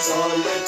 So let